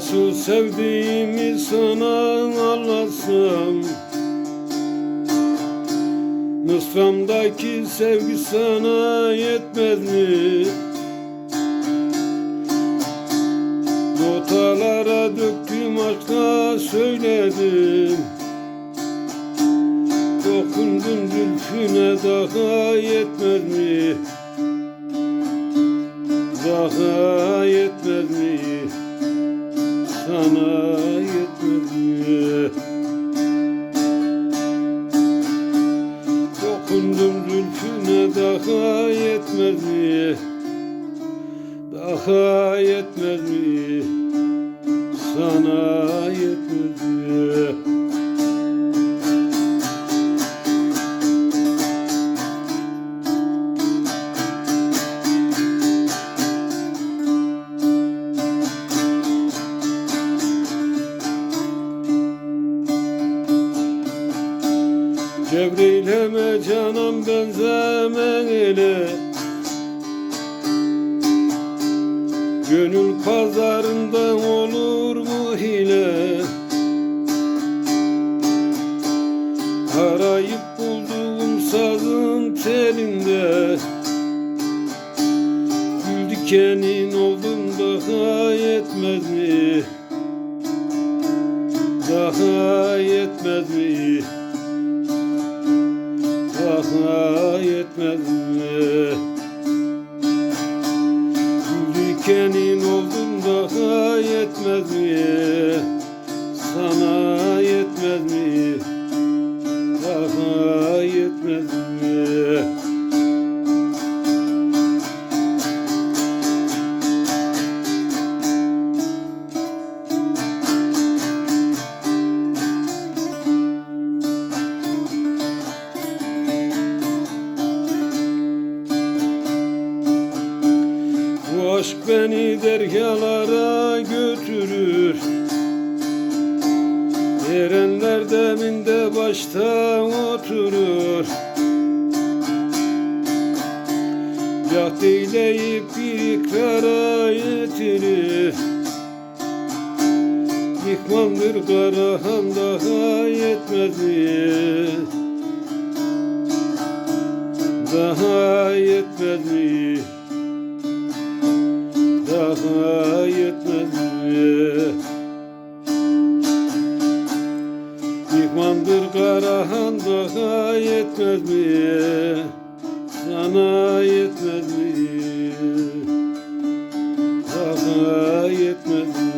Nasıl sevdiğimi sana anlatsam Mısramdaki sevgi sana yetmez mi? Notalara döktüm aşkla söyledim Dokundum zülfüne daha yetmez mi? Daha yetmez mi? Sana yetmez mi? Dokundum zülfüne daha yetmez mi? Daha yetmez mi? Sana yetmez mi? Cebreyleme canım benzeme ile Gönül pazarında olur mu hile Arayıp bulduğum sazın telinde Gül dikenin oldum daha yetmez mi? Daha yetmez mi? Daha yetmez mi? Dikenin oldum daha yetmez mi? Aşk beni deryalara götürür. Erenler deminde başta oturur. Yah bir ikrara yetirir. Yıkmandır karahan daha yetmez mi? Daha yetmez mi? Yıkmandır Karahan daha yetmez mi? Sana yetmez mi? Daha yetmez mi?